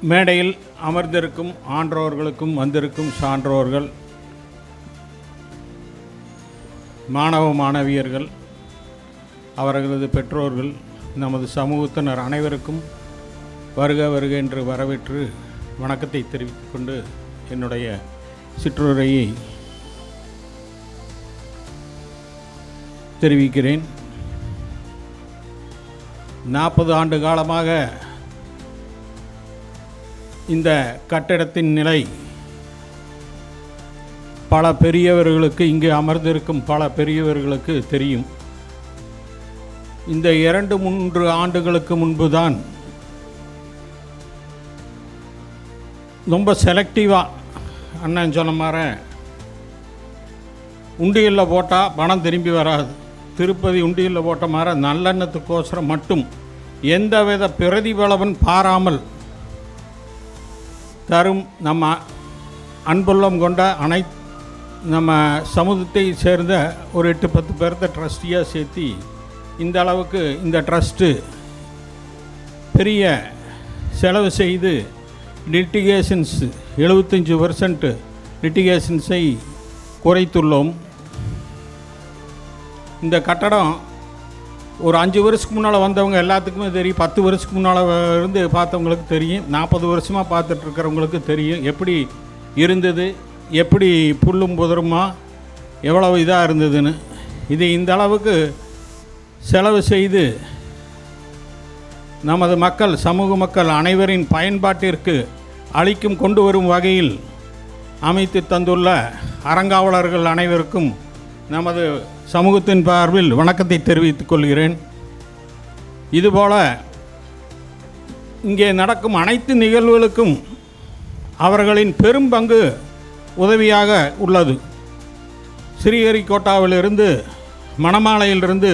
மேடையில் அமர்ந்திருக்கும் ஆன்றோர்களுக்கும் வந்திருக்கும் சான்றோர்கள் மாணவ மாணவியர்கள் அவர்களது பெற்றோர்கள் நமது சமூகத்தினர் அனைவருக்கும் வருக வருக என்று வரவேற்று வணக்கத்தை தெரிவித்துக்கொண்டு என்னுடைய சிற்றுரையை தெரிவிக்கிறேன். நாற்பது ஆண்டு காலமாக இந்த கட்டிடத்தின் நிலை. பல பெரியவர்களுக்கு இங்கு அமர்ந்திருக்கும் பல பெரியவர்களுக்கு தெரியும். இந்த இரண்டு மூன்று ஆண்டுகளுக்கு முன்புதான் ரொம்ப செலக்டிவாக அண்ணன் சொன்ன மாதிரி உண்டியலில் போட்டால் பணம் திரும்பி வராது. திருப்பதி உண்டியலில் போட்ட மாதிரி நல்லெண்ணத்துக்கோசரம் மட்டும் எந்தவித பிரதிபலவன் பாராமல் தரும் நம்ம அன்புள்ளம் கொண்ட அனை நம்ம சமூகத்தை சேர்ந்த ஒரு எட்டு பத்து பேர்த்த ட்ரஸ்டியாக சேர்த்து இந்த அளவுக்கு இந்த ட்ரஸ்ட்டு பெரிய செலவு செய்து லிட்டிகேஷன்ஸ் எழுபத்தஞ்சி பர்சன்ட் லிட்டிகேஷன்ஸை குறைத்துள்ளோம். இந்த கட்டடம் ஒரு அஞ்சு வருஷத்துக்கு முன்னால் வந்தவங்க எல்லாத்துக்குமே தெரியும். பத்து வருஷத்துக்கு முன்னால் இருந்து பார்த்தவங்களுக்கு தெரியும். நாற்பது வருஷமாக பார்த்துட்ருக்கிறவங்களுக்கு தெரியும். எப்படி இருந்தது? எப்படி புல்லும் புதருமா? எவ்வளவு இதாக இருந்ததுன்னு. இது இந்த அளவுக்கு செலவு செய்து நமது மக்கள் சமூக மக்கள் அனைவரின் பயன்பாட்டிற்கு அளிக்கும் கொண்டு வரும் வகையில் அமைத்து தந்துள்ள அறங்காவலர்கள் அனைவருக்கும் நமது சமூகத்தின் பார்வில் வணக்கத்தை தெரிவித்துக் கொள்கிறேன். இதுபோல இங்கே நடக்கும் அனைத்து நிகழ்வுகளுக்கும் அவர்களின் பெரும் பங்கு உதவியாக உள்ளது. ஸ்ரீஹரிகோட்டாவிலிருந்து மணமாலையிலிருந்து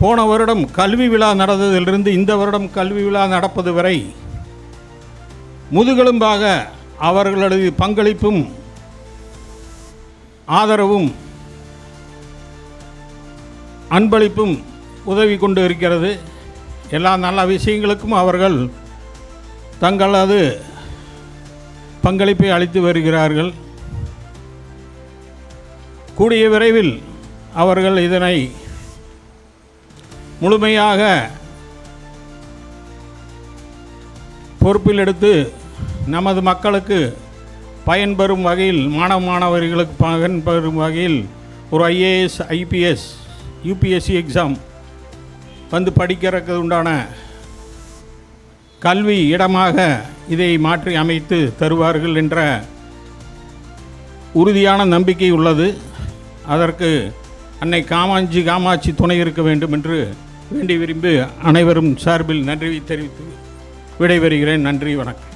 போன வருடம் கல்வி விழா நடந்ததிலிருந்து இந்த வருடம் கல்வி விழா நடப்பது வரை முதுகெலும்பாக அவர்களது பங்களிப்பும் ஆதரவும் அன்பளிப்பும் உதவி கொண்டு இருக்கிறது. எல்லா நல்ல விஷயங்களுக்கும் அவர்கள் தங்களது பங்களிப்பை அளித்து வருகிறார்கள். கூடிய விரைவில் அவர்கள் இதனை முழுமையாக பொறுப்பில் எடுத்து நமது மக்களுக்கு பயன்பெறும் வகையில் மாணவ மாணவர்களுக்கு பயன்பெறும் வகையில் ஒரு ஐஏஎஸ் ஐபிஎஸ் யூபிஎஸ்சி எக்ஸாம் வந்து படிக்கிறதுக்கு உண்டான கல்வி இடமாக இதை மாற்றி அமைத்து தருவார்கள் என்ற உறுதியான நம்பிக்கை உள்ளது. அதற்கு அன்னை காமாஞ்சி காமாட்சி துணை இருக்க வேண்டும் என்று வேண்டி விரும்பி அனைவரும் சார்பில் நன்றி தெரிவித்து விடைபெறுகிறேன். நன்றி வணக்கம்.